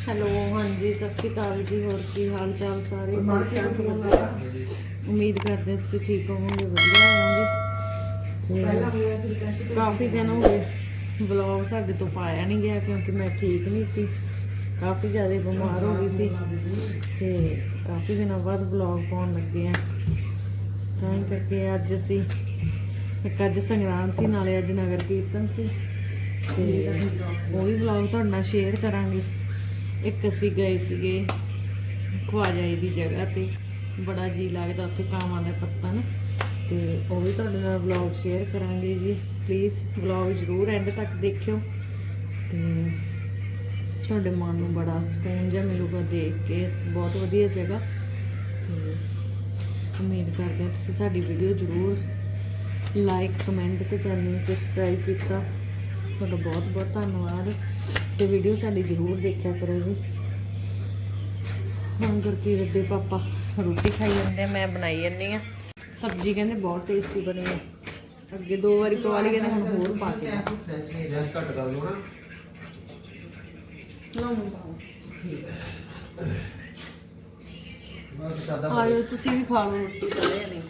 Hello ਹਾਂਜੀ ਸਤਿ ਸ਼੍ਰੀ ਅਕਾਲ ਜੀ ਹੋਰ ਕੀ ਹਾਲ ਚਾਲ ਸਾਰੇ? ਉਮੀਦ ਕਰਦੇ ਹਾਂ ਤੁਸੀਂ ਠੀਕ ਹੋਵੋਗੇ ਵਧੀਆ ਹੋਵੋਗੇ। ਕਾਫੀ ਦਿਨ ਹੋ ਗਏ ਵਲੌਗ ਸਾਡੇ ਤੋਂ ਪਾਇਆ ਨਹੀਂ ਗਿਆ ਕਿਉਂਕਿ ਮੈਂ ਠੀਕ ਨਹੀਂ ਸੀ। ਕਾਫੀ ਜ਼ਿਆਦਾ ਬਿਮਾਰ ਹੋ ਗਈ ਸੀ ਤੇ ਕਾਫੀ ਦਿਨਾਂ ਬਾਅਦ ਵਲੌਗ ਪਾਉਣ ਲੱਗੇ ਆ ਤਾਂ ਕਰਕੇ ਅੱਜ ਅਸੀਂ ਇੱਕ ਅੱਜ ਸੰਗਰਾਂਦ ਸੀ ਨਾਲੇ ਅੱਜ ਨਗਰ ਕੀਰਤਨ ਸੀ। ਤੇ ਉਹ ਵੀ ਵਲੌਗ ਤੁਹਾਡੇ ਨਾਲ ਸ਼ੇਅਰ ਕਰਾਂਗੇ। ਇੱਕ ਅਸੀਂ ਗਏ ਸੀਗੇ ਖਵਾਜਾਈ ਦੀ ਜਗ੍ਹਾ ਤੇ। ਬੜਾ ਜੀ ਲੱਗਦਾ ਉੱਥੇ ਕਾਵਾਂ ਦਾ ਪੱਤਾ ਨਾ ਤੇ ਉਹ ਵੀ ਤੁਹਾਡੇ ਨਾਲ ਵਲੌਗ ਸ਼ੇਅਰ ਕਰਾਂਗੇ ਜੀ। ਪਲੀਜ਼ ਵਲੌਗ ਜ਼ਰੂਰ ਐਂਡ ਤੱਕ ਦੇਖਿਓ। ਤੇ ਤੁਹਾਡੇ ਮਨ ਨੂੰ ਬੜਾ ਸਕੂਨ ਜਿਹਾ ਮਿਲੂਗਾ ਦੇਖ ਕੇ। ਬਹੁਤ ਵਧੀਆ ਜਗ੍ਹਾ। ਤੇ ਉਮੀਦ ਕਰਦੇ ਹਾਂ ਤੁਸੀਂ ਸਾਡੀ ਵੀਡੀਓ ਜ਼ਰੂਰ ਲਾਈਕ ਕਮੈਂਟ ਤੇ ਚੈਨਲ ਨੂੰ ਸਬਸਕ੍ਰਾਈਬ ਕੀਤਾ। ਤੁਹਾਡਾ ਬਹੁਤ ਬਹੁਤ ਧੰਨਵਾਦ। ਤੇ ਵੀਡੀਓ ਸਾਡੀ ਜ਼ਰੂਰ ਦੇਖਿਆ ਕਰੋ ਜੀ ਹੁਣ ਗੁਰਕੀਰਤ ਦੇ ਪਾਪਾ ਰੋਟੀ ਖਾਈ ਜਾਂਦੇ ਆ, ਮੈਂ ਬਣਾਈ ਜਾਂਦੀ ਆ। ਸਬਜ਼ੀ ਕਹਿੰਦੇ ਬਹੁਤ ਟੇਸਟੀ ਬਣੀ ਹੈ ਅੱਗੇ ਦੋ ਵਾਰੀ ਪਵਾ ਲਈ ਕਹਿੰਦੇ ਹੁਣ ਹੋਰ ਪਾ ਕੇ ਗੈਸ ਘੱਟ ਕਰ ਲਓ ਨਾ। ਬਸ ਸਾਦਾ ਆਇਓ ਤੁਸੀਂ ਵੀ ਖਾ ਲਓ ਰੋਟੀ ਸਾਰੇ ਨੇ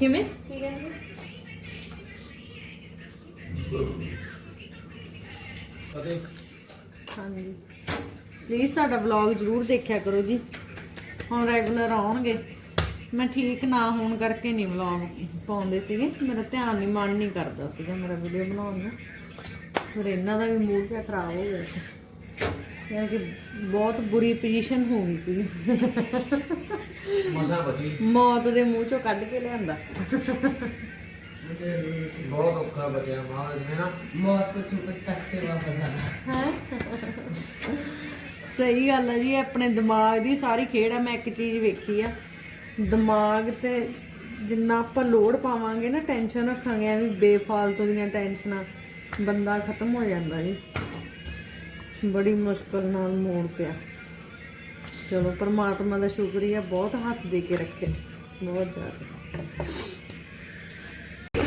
ਕਿਵੇਂ? ਹਾਂਜੀ। ਪਲੀਜ਼ ਸਾਡਾ ਵਲੌਗ ਜ਼ਰੂਰ ਦੇਖਿਆ ਕਰੋ ਜੀ। ਹੁਣ ਰੈਗੂਲਰ ਆਉਣਗੇ। ਮੈਂ ਠੀਕ ਨਾ ਹੋਣ ਕਰਕੇ ਨਹੀਂ ਵਲੌਗ ਪਾਉਂਦੇ ਸੀਗੇ। ਮੇਰਾ ਧਿਆਨ ਨਹੀਂ ਮਨ ਨਹੀਂ ਕਰਦਾ ਸੀਗਾ ਮੇਰਾ ਵੀਡੀਓ ਬਣਾਉਣ ਨੂੰ। ਫਿਰ ਇਹਨਾਂ ਦਾ ਵੀ ਮੂਡ ਜਿਹਾ ਖਰਾਬ ਹੋ ਗਿਆ ਸੀ। ਯਾਨੀ ਕਿ ਬਹੁਤ ਬੁਰੀ ਪੋਜੀਸ਼ਨ ਹੋ ਗਈ ਸੀ। ਮਸਾ ਬਚੀ। ਮੌਤ ਦੇ ਮੂੰਹ ਚੋਂ ਕੱਢ ਕੇ ਲਿਆਂਦਾ। ਬਹੁਤ ਸਹੀ ਗੱਲ ਹੈ ਜੀ ਆਪਣੇ ਦਿਮਾਗ ਦੀ ਸਾਰੀ ਖੇਡ ਆ ਮੈਂ ਇੱਕ ਚੀਜ਼ ਵੇਖੀ ਆ। ਦਿਮਾਗ ਤੇ ਜਿੰਨਾ ਆਪਾਂ ਲੋਡ ਪਾਵਾਂਗੇ ਨਾ ਟੈਨਸ਼ਨ ਰੱਖਾਂਗੇ ਐਵੇਂ ਬੇਫਾਲਤੂ ਦੀਆਂ ਟੈਨਸ਼ਨਾਂ ਬੰਦਾ ਖਤਮ ਹੋ ਜਾਂਦਾ ਜੀ। ਬੜੀ ਮੁਸ਼ਕਲ ਨਾਲ ਮੋੜ ਪਿਆ। ਚਲੋ ਪਰਮਾਤਮਾ ਦਾ ਸ਼ੁਕਰੀਆ ਬਹੁਤ ਹੱਥ ਦੇ ਕੇ ਰੱਖੇ। ਬਹੁਤ ਜ਼ਿਆਦਾ।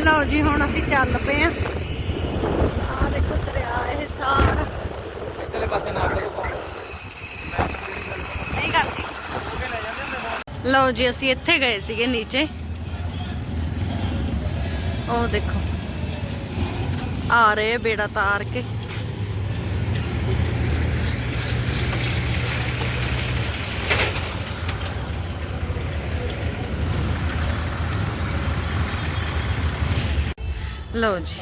ਲਓ ਜੀ ਹੁਣ ਅਸੀਂ ਚੱਲ ਪਏ ਆ ਆ ਦੇਖੋ ਦਰਿਆ ਇਹ ਸਾਰਾ। ਇੱਧਰਲੇ ਪਾਸੇ ਨਾ ਕਰੋ। ਨਹੀਂ ਕਰਦੀ। ਲਓ ਜੀ ਅਸੀਂ ਇੱਥੇ ਗਏ ਸੀਗੇ ਨੀਚੇ। ਉਹ ਦੇਖੋ ਆ ਰਹੇ ਬੇੜਾ ਤਾਰ ਕੇ। ਲਓ ਜੀ।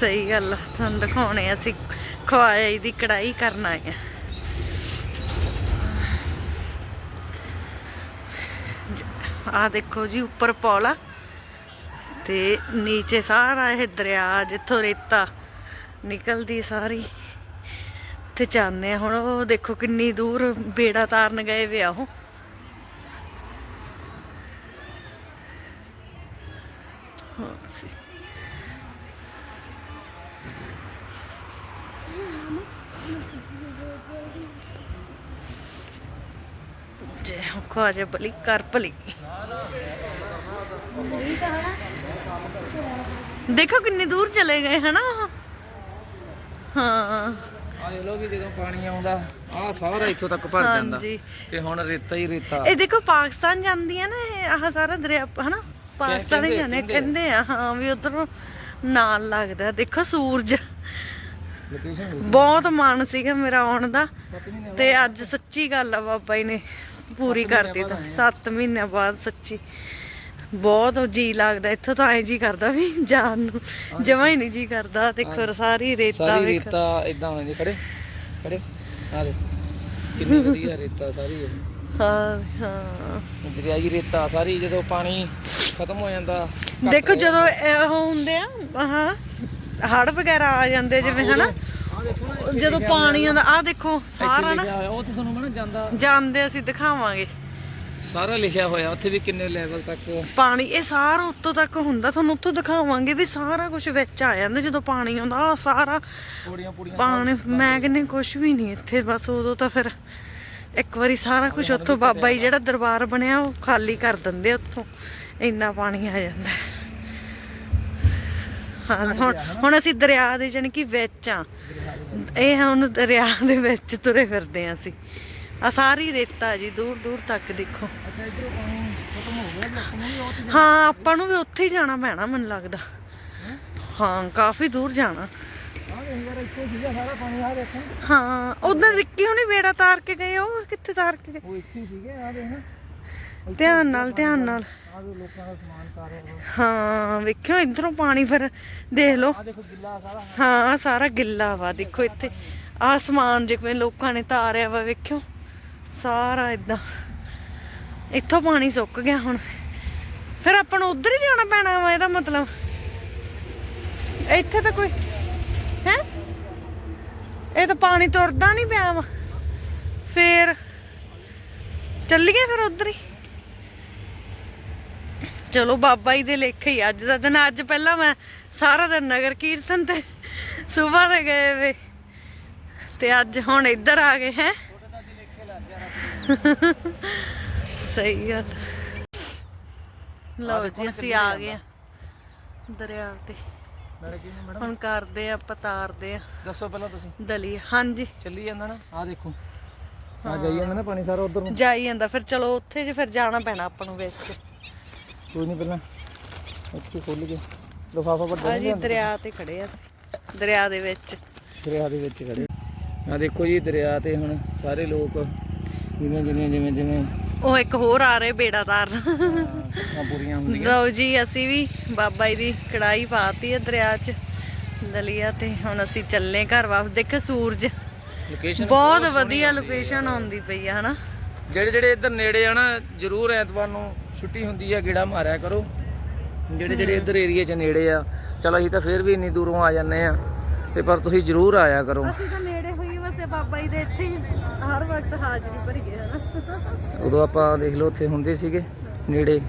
ਸਹੀ ਗੱਲ ਆ, ਤੁਹਾਨੂੰ ਦਿਖਾਉਣੇ ਆ ਅਸੀਂ ਖਵਾਏ ਦੀ ਕੜਾਈ ਕਰਨ ਆਏ ਆ। ਆ ਦੇਖੋ ਜੀ, ਉੱਪਰ ਪੌਲਾ ਤੇ ਨੀਚੇ ਸਾਰਾ ਇਹ ਦਰਿਆ ਜਿੱਥੋਂ ਰੇਤਾ ਨਿਕਲਦੀ ਸਾਰੀ। ਤੇ ਜਾਂਦੇ ਆ ਹੁਣ, ਉਹ ਦੇਖੋ ਕਿੰਨੀ ਦੂਰ ਬੇੜਾ ਤਾਰਨ ਗਏ ਵੇ ਆ ਉਹ। ਜੈ ਹੋ ਖਵਾਜਾ ਬਲੀ ਕਰ ਭਲੀ। ਦੇਖੋ ਕਿੰਨੀ ਦੂਰ ਚਲੇ ਗਏ ਹਨਾ। ਹਾਂ। ਆ ਲੋ ਵੀ ਜਦੋਂ ਪਾਣੀ ਆਉਂਦਾ ਆ ਸਾਰਾ ਇੱਥੋਂ ਤੱਕ ਭਰ ਜਾਂਦਾ। ਤੇ ਹੁਣ ਰੇਤਾ ਹੀ ਰੇਤਾ। ਇਹ ਦੇਖੋ ਪਾਕਿਸਤਾਨ ਜਾਂਦੀ ਆ ਨਾ ਇਹ ਆਹ ਸਾਰਾ ਦਰਿਆ ਹਨਾ? ਪਾਕਿਸਤਾਨ ਹੀ ਜਾਂਦੇ ਆ, ਕਹਿੰਦੇ ਆ ਹਾਂ ਵੀ ਉਧਰੋਂ ਨਾਲ ਲੱਗਦਾ। ਦੇਖੋ ਸੂਰਜ। ਬਹੁਤ ਮਨ ਸੀਗਾ ਮੇਰਾ ਆਉਣ ਦਾ। ਤੇ ਅੱਜ ਸੱਚੀ ਗੱਲ ਆ ਬਾਬਾ ਜੀ ਨੇ। ਪੂਰੀ ਕਰਤੀ ਤਾਂ। 7 ਮਹੀਨਿਆਂ ਬਾਅਦ ਸੱਚੀ। ਬਹੁਤ ਜੀ ਲੱਗਦਾ। ਇੱਥੋਂ ਤਾਂ ਐ ਜੀ ਕਰਦਾ ਵੀ ਜਾਣ ਨੂੰ। ਜਮਾ ਹੀ ਨਹੀਂ ਜੀ ਕਰਦਾ। ਦੇਖੋ ਸਾਰੀ ਰੇਤਾ ਸਾਰੀ ਰੇਤਾ ਇਦਾਂ ਹੋਣੀ ਖੜੇ ਖੜੇ। ਆ ਦੇ ਕਿੰਨੀ ਵਧੀਆ ਰੇਤਾ ਸਾਰੀ। ਹਾਂ ਹਾਂ। ਦਰਿਆਈ ਰੇਤਾ ਸਾਰੀ ਜਦੋਂ ਪਾਣੀ ਖਤਮ ਹੋ ਜਾਂਦਾ ਦੇਖੋ ਜਦੋਂ। ਇਹ ਹੁੰਦੇ ਆ ਆਹ ਹੜ ਵਗੈਰਾ ਆ ਜਾਂਦੇ ਜਿਵੇਂ ਹਨਾ? ਜਦੋਂ ਪਾਣੀ ਆਉਂਦਾ ਆ ਦੇਖੋ ਸਾਰਾ ਨਾ। ਉਹ ਤਾਂ ਤੁਹਾਨੂੰ ਮੈਂ ਜਾਂਦਾ ਜਾਂਦੇ ਅਸੀਂ ਦਿਖਾਵਾਂਗੇ। ਸਾਰਾ ਲਿਖਿਆ ਹੋਇਆ ਉੱਥੇ ਵੀ ਕਿੰਨੇ ਲੈਵਲ ਤੱਕ? ਪਾਣੀ ਇਹ ਸਾਰਾ ਉੱਤੋਂ ਤੱਕ ਹੁੰਦਾ ਤੁਹਾਨੂੰ ਉੱਥੋਂ ਦਿਖਾਵਾਂਗੇ ਵੀ ਸਾਰਾ ਕੁਝ ਵਿੱਚ ਆ ਜਾਂਦਾ ਜਦੋਂ ਪਾਣੀ ਆਉਂਦਾ ਆ ਸਾਰਾ ਪਾਣੀ ਮੈਂ ਕਹਿੰਦੀ ਕੁਝ ਵੀ ਨਹੀਂ ਇੱਥੇ ਬਸ ਉਦੋਂ ਤਾਂ ਫਿਰ ਇੱਕ ਵਾਰੀ ਸਾਰਾ ਕੁਝ ਉੱਥੋਂ ਬਾਬਾ ਜੀ ਜਿਹੜਾ ਦਰਬਾਰ ਬਣਿਆ ਉਹ ਖਾਲੀ ਕਰ ਦਿੰਦੇ ਉੱਥੋਂ ਇੰਨਾ ਪਾਣੀ ਆ ਜਾਂਦਾ। ਹੈ। ਹੁਣ ਹੁਣ ਅਸੀਂ ਦਰਿਆ ਦੇ ਜਾਣੀ ਕਿ ਵਿੱਚ ਆ ਇਹ ਹੁਣ ਦਰਿਆ ਦੇ ਵਿੱਚ ਤੁਰੇ ਫਿਰਦੇ ਆ ਅਸੀਂ। ਆ ਸਾਰੀ ਰੇਤਾ ਜੀ ਦੂਰ ਦੂਰ ਤੱਕ ਦੇਖੋ। ਹੋ ਆਪਾਂ ਨੂੰ ਵੀ ਉੱਥੇ ਹੀ ਜਾਣਾ ਪੈਣਾ ਮੈਨੂੰ ਲੱਗਦਾ। ਹਾਂ ਕਾਫੀ ਦੂਰ ਜਾਣਾ। ਹਾਂ ਉਧਰ ਵਿੱਕੀ ਹੁਣੀ ਬੇੜਾ ਤਾਰ ਕੇ ਗਏ ਉਹ ਕਿੱਥੇ ਤਾਰ ਕੇ ਗਏ? ਉਹ ਇੱਥੇ ਹੀ ਸੀਗੇ ਆ ਦੇਖ। ਨਾ ਧਿਆਨ ਨਾਲ ਧਿਆਨ ਨਾਲ। ਵੀ ਲੋਕਾਂ ਦਾ ਸਮਾਨ ਤਾਰਿਆ ਹੋਇਆ ਹਾਂ ਵੇਖਿਓ ਇਧਰੋਂ ਪਾਣੀ ਫਿਰ ਦੇਖ ਲਓ। ਆ ਦੇਖੋ ਗਿੱਲਾ ਸਾਰਾ। ਹਾਂ ਸਾਰਾ ਗਿੱਲਾ ਵਾ ਦੇਖੋ ਇੱਥੇ। ਆਸਮਾਨ ਜਿਵੇਂ ਲੋਕਾਂ ਨੇ ਤਾਰਿਆ ਵਾ ਵੇਖਿਓ। ਸਾਰਾ ਇਦਾਂ। ਇੱਥੋਂ ਪਾਣੀ ਸੁੱਕ ਗਿਆ ਹੁਣ। ਫਿਰ ਆਪਾਂ ਨੂੰ ਉਧਰ ਹੀ ਜਾਣਾ ਪੈਣਾ ਵਾ ਇਹਦਾ ਮਤਲਬ। ਇੱਥੇ ਤਾਂ ਕੋਈ ਹੈ? ਇਹ ਤਾਂ ਪਾਣੀ ਤੁਰਦਾ ਨਹੀਂ ਪਿਆ ਵਾ। ਫੇਰ ਚੱਲੀਏ ਫਿਰ ਉਧਰ ਹੀ। ਚਲੋ ਬਾਬਾ ਜੀ ਦੇ ਲੇਖੇ ਹੀ ਅੱਜ ਦਾ ਦਿਨ ਅੱਜ ਪਹਿਲਾਂ ਮੈਂ ਸਾਰਾ ਦਿਨ ਨਗਰ ਕੀਰਤਨ ਤੇ ਸਵੇਰ ਦੇ ਗਏ ਵੇ। ਤੇ ਅੱਜ ਹੁਣ ਇੱਧਰ ਆ ਗਏ ਹੈ। ਸਹੀ ਗੱਲ। ਲਓ ਜੀ ਅਸੀਂ ਆ ਗਏ ਆ ਦਰਿਆ ਤੇ। ਕੀ ਹੁਣ ਕਰਦੇ ਆ ਆਪਾਂ ਤਾਰਦੇ ਆ ਦੱਸੋ ਪਹਿਲਾਂ ਤੁਸੀਂ। ਦਲੀਆ ਹਾਂਜੀ। ਚੱਲੀ ਜਾਂਦਾ ਨਾ? ਆ ਦੇਖੋ। ਆ ਜਾਈ ਜਾਂਦਾ ਨਾ ਪਾਣੀ ਸਾਰਾ ਉਧਰ ਨੂੰ। ਜਾਈ ਜਾਂਦਾ ਫਿਰ ਚਲੋ ਉੱਥੇ ਜੇ ਫਿਰ ਜਾਣਾ ਪੈਣਾ ਆਪਾਂ ਨੂੰ ਵਿੱਚ ਕੋਈ ਨਹੀਂ ਪਹਿਲਾਂ ਇੱਥੇ ਖੋਲ ਕੇ ਲਫਾਫਾ ਵੱਡਾ ਆ ਜੀ ਦਰਿਆ ਤੇ ਖੜੇ ਆ ਅਸੀਂ। ਦਰਿਆ ਦੇ ਵਿੱਚ। ਦਰਿਆ ਦੇ ਵਿੱਚ ਖੜੇ। ਆ ਦੇਖੋ ਜੀ ਦਰਿਆ ਤੇ ਹੁਣ ਸਾਰੇ ਲੋਕ ਜਿਵੇਂ ਜਿਵੇਂ ਜਿਵੇਂ ਜਿਵੇਂ ਉਹ ਇੱਕ ਹੋਰ ਆ ਰਹੇ ਬੇੜਾ ਤਾਰਨ। ਆ ਪੂਰੀਆਂ ਹੁੰਦੀਆਂ। ਲਓ ਜੀ ਅਸੀਂ ਵੀ ਬਾਬਾ ਜੀ ਦੀ ਕੜਾਈ ਪਾਤੀ ਹੈ ਦਰਿਆ 'ਚ ਦਲੀਆ ਤੇ। ਹੁਣ ਅਸੀਂ ਚੱਲੇ ਘਰ ਵਾਪਸ। ਦੇਖੋ ਸੂਰਜ। ਲੋਕੇਸ਼ਨ ਬਹੁਤ ਵਧੀਆ ਲੋਕੇਸ਼ਨ ਆਉਂਦੀ ਪਈ ਆ ਹਨਾ? ਜਿਹੜੇ ਜਿਹੜੇ ਇੱਧਰ ਨੇੜੇ ਆ ਨਾ ਜਰੂਰ ਐਤਵਾਰ ਨੂੰ ਛੁੱਟੀ ਹੁੰਦੀ ਆ ਗੇੜਾ ਮਾਰਿਆ ਕਰੋ। ਜਿਹੜੇ ਜਿਹੜੇ ਇੱਧਰ ਏਰੀਆ 'ਚ ਨੇੜੇ ਆ ਚਲ ਅਸੀਂ ਤਾਂ ਫੇਰ ਵੀ ਇੰਨੀ ਦੂਰੋਂ ਆ ਜਾਂਦੇ ਆ। ਤੇ ਪਰ ਤੁਸੀਂ ਜਰੂਰ ਆਇਆ ਕਰੋ। ਅਸੀਂ ਤਾਂ ਨੇੜੇ ਹੋਈ ਵਸੇ ਬਾਬਾ ਜੀ ਦੇ ਇੱਥੇ ਹੀ ਹਰ ਵਕਤ ਹਾਜ਼ਰੀ ਭਰੀਏ ਹਨਾ ਉਦੋਂ ਆਪਾਂ ਦੇਖ ਲਓ ਉੱਥੇ ਹੁੰਦੇ ਸੀਗੇ ਨੇੜੇ।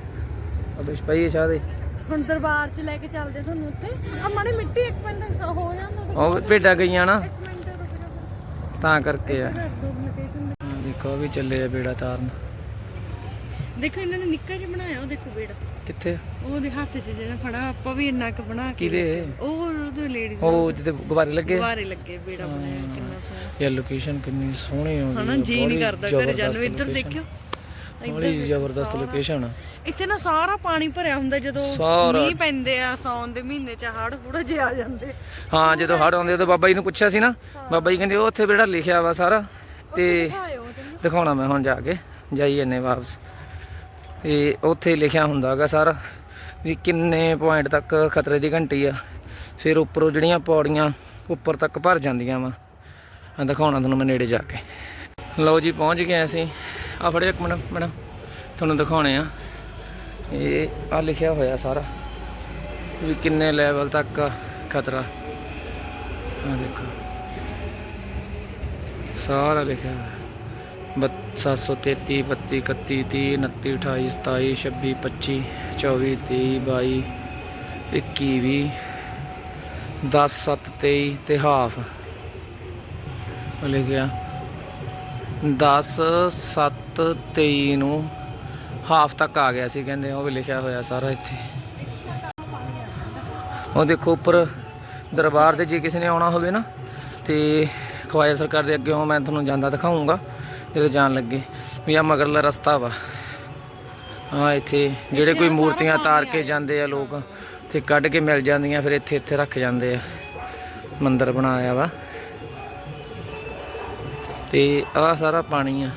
ਅਬੇ ਸਪਾਈ ਸ਼ਾਹ ਦੇ। ਹੁਣ ਦਰਬਾਰ 'ਚ ਲੈ ਕੇ ਚੱਲਦੇ ਤੁਹਾਨੂੰ ਉੱਥੇ। ਆ ਮਾੜੀ ਮਿੱਟੀ ਇੱਕ ਮਿੰਟ ਹੋ ਜਾਂਦਾ। ਉਹ ਭੇਡਾਂ ਗਈਆਂ ਨਾ। ਤਾਂ ਕਰਕੇ ਆ। ਹਾਂ, ਦੇਖੋ ਉਹ ਵੀ ਚੱਲੇ ਆ ਬੇੜਾ ਤਾਰਨ। ਦੇਖੋ ਇਹਨਾਂ ਨੇ ਨਿੱਕਾ ਜਿਹਾ ਬਣਾਇਆ ਉਹ ਦੇਖੋ ਬੇੜਾ। ਕਿੱਥੇ? ਉਹਦੇ ਹੱਥ 'ਚ ਜਿਹੜਾ ਫੜਾ ਆਪਾਂ ਵੀ ਇੰਨਾ ਕੁ ਬਣਾ ਕੇ ਕਿਹਦੇ? ਉਹ ਉਹਦੇ ਲੇਡੀ ਉਹ ਜਿੱਤੇ ਗੁਬਾਰੇ ਲੱਗੇ? ਗੁਬਾਰੇ ਲੱਗੇ ਬੇੜਾ ਬਣਾਇਆ ਕਿੰਨਾ ਸੋਹਣਾ। ਇਹ ਲੋਕੇਸ਼ਨ ਕਿੰਨੀ ਸੋਹਣੀ ਆਉਂਦੀ ਹਨਾ ਜੀ ਨਹੀਂ ਕਰਦਾ ਘਰੇ ਜਾਣ ਨੂੰ ਇੱਧਰ ਦੇਖਿਓ। ਬੜੀ ਜ਼ਬਰਦਸਤ ਲੋਕੇਸ਼ਨ ਆ। ਇੱਥੇ ਨਾ ਸਾਰਾ ਪਾਣੀ ਭਰਿਆ ਹੁੰਦਾ ਜਦੋਂ ਸਾਰਾ। ਮੀਂਹ ਪੈਂਦੇ ਆ ਸੌਣ ਦੇ ਮਹੀਨੇ ਚ ਹੜ ਹੁੜ ਜੇ ਆ ਜਾਂਦੇ। ਹਾਂ ਜਦੋਂ ਹੜ ਆਉਂਦੇ ਉਦੋਂ ਬਾਬਾ ਜੀ ਨੂੰ ਪੁੱਛਿਆ ਸੀ ਨਾ ਬਾਬਾ ਜੀ ਕਹਿੰਦੇ ਉਹ ਉੱਥੇ ਜਿਹੜਾ ਲਿਖਿਆ ਵਾ ਸਾਰਾ ਤੇ ਦਿਖਾਉਣਾ ਮੈਂ ਹੁਣ ਜਾ ਕੇ ਜਾਈ ਜੰਨੇ ਵਾਪਸ। ਇਹ ਉੱਥੇ ਲਿਖਿਆ ਹੁੰਦਾਗਾ ਸਾਰਾ ਵੀ ਕਿੰਨੇ ਪੁਆਇੰਟ ਤੱਕ ਖਤਰੇ ਦੀ ਘੰਟੀ ਆ। ਫਿਰ ਉੱਪਰੋਂ ਜਿਹੜੀਆਂ ਪੌੜੀਆਂ ਉੱਪਰ ਤੱਕ ਭਰ ਜਾਂਦੀਆਂ ਵਾ। ਆ ਦਿਖਾਉਣਾ ਤੁਹਾਨੂੰ ਮੈਂ ਨੇੜੇ ਜਾ ਕੇ। ਲਓ ਜੀ, ਪਹੁੰਚ ਗਏ ਅਸੀਂ। ਆ ਫੜਿਓ ਇੱਕ ਮਿੰਟ, ਮੈਡਮ। ਤੁਹਾਨੂੰ ਦਿਖਾਉਣੇ ਆ। ਇਹ ਆ ਲਿਖਿਆ ਹੋਇਆ ਸਾਰਾ ਵੀ ਕਿੰਨੇ ਲੈਵਲ ਤੱਕ ਆ ਖਤਰਾ। ਆ ਦੇਖੋ। ਸਾਰਾ ਲਿਖਿਆ ਹੋਇਆ। 733 32 31 30 29 28 27 26 25 24 23 22 21 20 10 7 23 ਤੇ ਹਾਫ। ਉਹ ਲਿਖਿਆ 10 7 23 ਨੂੰ ਹਾਫ ਤੱਕ ਆ ਗਿਆ ਸੀ ਕਹਿੰਦੇ, ਉਹ ਵੀ ਲਿਖਿਆ ਹੋਇਆ ਸਾਰਾ ਇੱਥੇ। ਉਹ ਦੇਖੋ, ਉੱਪਰ ਦਰਬਾਰ ਦੇ ਜੇ ਕਿਸੇ ਨੇ ਆਉਣਾ ਹੋਵੇ ਨਾ, ਤੇ ਖਵਾਜਾ ਸਰਕਾਰ ਦੇ ਅੱਗੇ ਮੈਂ ਤੁਹਾਨੂੰ ਜਾਂਦਾ ਦਿਖਾਉਂਗਾ ਜਦੋਂ ਜਾਣ ਲੱਗੇ ਵੀ ਆ ਮਗਰਲਾ ਰਸਤਾ ਵਾ। ਹਾਂ ਇੱਥੇ ਜਿਹੜੇ ਕੋਈ ਮੂਰਤੀਆਂ ਤਾਰ ਕੇ ਜਾਂਦੇ ਆ ਲੋਕ ਤੇ ਕੱਢ ਕੇ ਮਿਲ ਜਾਂਦੀਆਂ ਫਿਰ ਇੱਥੇ ਇੱਥੇ ਰੱਖ ਜਾਂਦੇ ਆ। ਮੰਦਿਰ ਬਣਾਇਆ ਵਾ। ਤੇ ਆ ਸਾਰਾ ਪਾਣੀ ਆ।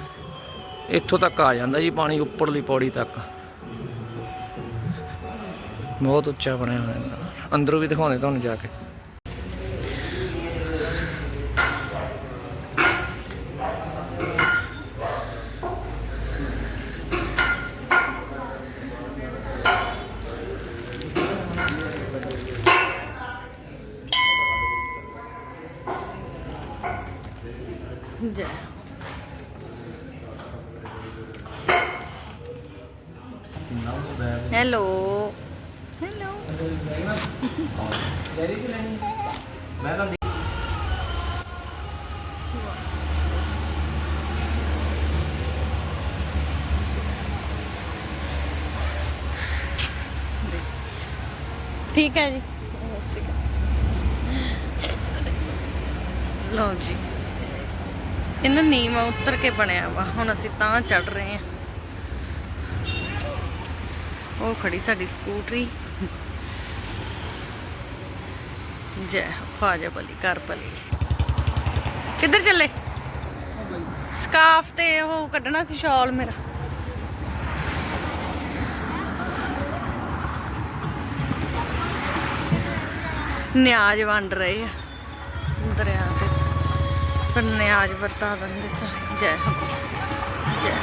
ਇੱਥੋਂ ਤੱਕ ਆ ਜਾਂਦਾ ਜੀ ਪਾਣੀ ਉੱਪਰਲੀ ਪੌੜੀ ਤੱਕ। ਬਹੁਤ ਉੱਚਾ ਬਣਿਆ ਹੋਇਆ। ਅੰਦਰੋਂ ਵੀ ਦਿਖਾਉਂਦੇ ਤੁਹਾਨੂੰ ਜਾ ਕੇ। ਜੈ ਹੈਲੋ ਹੈਲੋ ਵੈਰੀ ਗੁੱਡ ਮੈਂ ਤਾਂ ਠੀਕ ਹੈ ਜੀ ਲਓ ਜੀ ਇਹਨਾਂ ਨੀਮ ਉਤਰ ਕੇ ਬਣਿਆ ਵਾ, ਹੁਣ ਅਸੀਂ ਤਾਂ ਚੜ ਰਹੇ ਹਾਂ। ਉਹ ਖੜੀ ਸਾਡੀ ਸਕੂਟਰੀ। ਜੈ, ਖਵਾਜਾ ਬਲੀ ਕਰ ਬਲੀ ਕਿੱਧਰ ਚੱਲੇ? ਸਕਾਫ ਤੇ ਉਹ ਕੱਢਣਾ ਸੀ ਸ਼ਾਲ ਮੇਰਾ। ਨਿਆਜ ਵੰਡ ਰਹੇ ਆ। ਦਰਿਆ ਫਿਰ ਨਿਆਜ ਵਰਤਾ ਦਿੰਦੇ ਸਨ ਜੈ ਹੋ ਜੈ।